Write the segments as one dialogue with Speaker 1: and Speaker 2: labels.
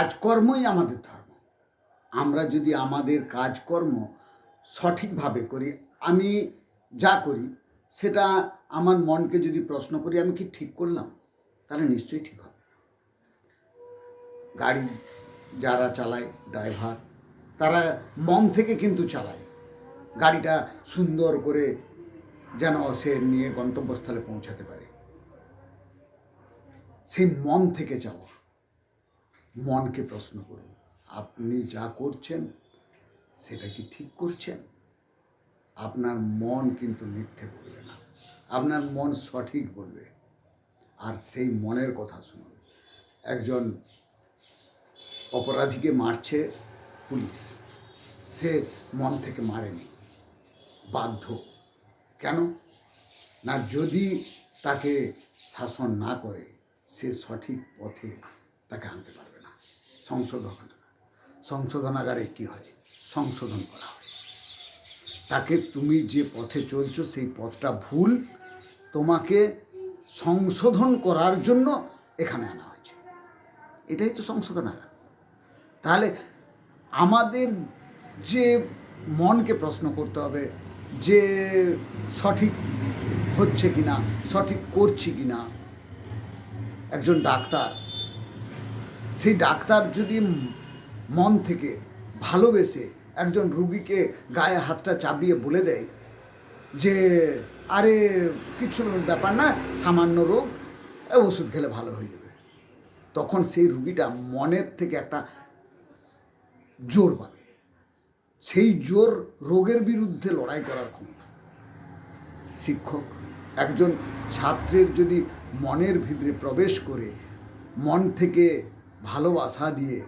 Speaker 1: কাজকর্মই আমাদের ধর্ম। আমরা যদি আমাদের কাজকর্ম সঠিকভাবে করি, আমি যা করি, সেটা আমার মনকে যদি প্রশ্ন করি, আমি কি ঠিক করলাম? তাহলে নিশ্চয়ই ঠিক হবে। গাড়ি যারা চালায়, ড্রাইভার, তারা মন থেকে কিন্তু চালায়। গাড়িটা সুন্দর করে যেন সে নিয়ে গন্তব্যস্থলে পৌঁছাতে পারে। সেই মন থেকে যাওয়া মনকে প্রশ্ন করুন, আপনি যা করছেন সেটা কি ঠিক করছেন? আপনার মন কিন্তু মিথ্যে বলবে না। আপনার মন সঠিক বলবে। আর সেই মনের কথা শুনুন। একজন অপরাধীকে মারছে পুলিশ। সে মন থেকে মারেনি। বাধ্য। কেন? না যদি তাকে শাসন না করে, সে সঠিক পথে তাকে আনতে পারবে। না সংশোধনাগার সংশোধনাগারে কী হয়? সংশোধন করা হয়। তাকে তুমি যে পথে চলছো, সেই পথটা ভুল। তোমাকে সংশোধন করার জন্য এখানে আনা হয়েছে। এটাই তো সংশোধনাগার। তাহলে আমাদের যে মনকে প্রশ্ন করতে হবে, যে সঠিক হচ্ছে কি না সঠিক করছি কি না একজন ডাক্তার সেই ডাক্তার যদি মন থেকে ভালোবেসে একজন রুগীকে গায়ে হাতটা চাপড়িয়ে বলে দেয় যে, আরে, কিছু ব্যাপার না, সামান্য রোগ ওষুধ খেলে ভালো হয়ে যাবে। তখন সেই রুগীটা মনের থেকে একটা জোর পাবে। সেই জোর রোগের বিরুদ্ধে লড়াই করার ক্ষমতা। শিক্ষক, একজন ছাত্রের যদি মনের ভিতরে প্রবেশ করে মন থেকে ভালোবাসা দিয়ে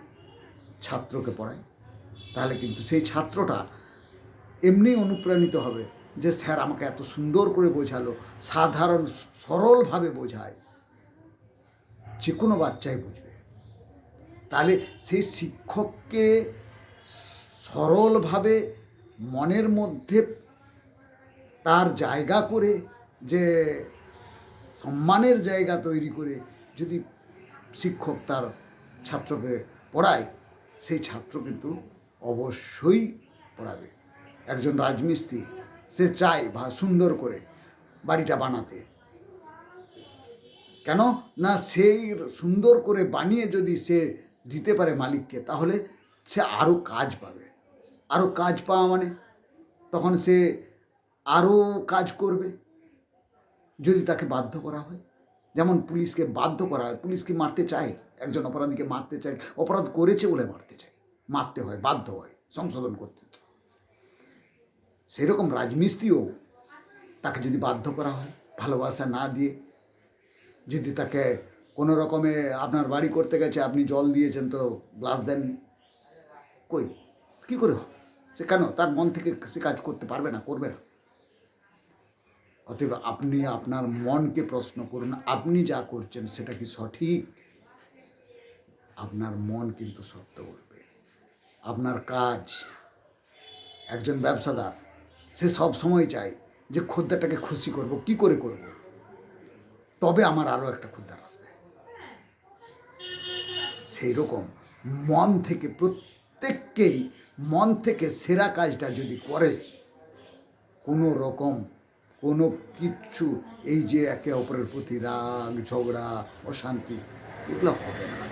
Speaker 1: ছাত্রকে পড়ায়, তাহলে কিন্তু সেই ছাত্রটা এমনি অনুপ্রাণিত হবে যে, স্যার, আমাকে এত সুন্দর করে বোঝালো, সাধারণ, সরলভাবে বোঝায়। যে কোনো বাচ্চাই বুঝবে। তাহলে সেই শিক্ষককে সরলভাবে মনের মধ্যে তার জায়গা করে, যে সম্মানের জায়গা তৈরি করে যদি শিক্ষক তার ছাত্রকে পড়ায়, সেই ছাত্র কিন্তু অবশ্যই পড়াবে। একজন রাজমিস্ত্রি, সে চায় বা সুন্দর করে বাড়িটা বানাতে। কেন? না, সেই সুন্দর করে বানিয়ে যদি সে দিতে পারে মালিককে, তাহলে সে আরও কাজ পাবে। আরও কাজ পাওয়া মানে? তখন সে আরও কাজ করবে। যদি তাকে বাধ্য করা হয়। যেমন পুলিশকে বাধ্য করা হয় পুলিশ কি মারতে চায়, একজন অপরাধীকে মারতে চায়, অপরাধ করেছে বলে মারতে চায়, মারতে হয়, বাধ্য হয়, সংশোধন করতে সেই রকম রাজমিস্ত্রিও তাকে যদি বাধ্য করা হয়, ভালোবাসা না দিয়ে, যদি তাকে কোনো রকমে আপনার বাড়ি করতে গেছে, আপনি জল দিয়েছেন তো গ্লাস দেননি, কই? কী করে হবে? সে কেন? তার মন থেকে সে কাজ করতে পারবে না, করবে না। অতএব আপনি আপনার মনকে প্রশ্ন করুন, আপনি যা করছেন সেটা কি সঠিক? আপনার মন কিন্তু সত্য বলবে। আপনার কাজ, একজন ব্যবসাদার, সে সব সময় চায় যে খদ্দেরটাকে খুশি করব, কি করে করব? তবে আমার আরও একটা খদ্দের আসবে। সেই রকম মন থেকে প্রত্যেককেই, মন থেকে সেরা কাজটা যদি করে, কোনো রকম কোনো কিচ্ছু এই যে একে অপরের প্রতি রাগ ঝগড়া অশান্তি এগুলো হবে না।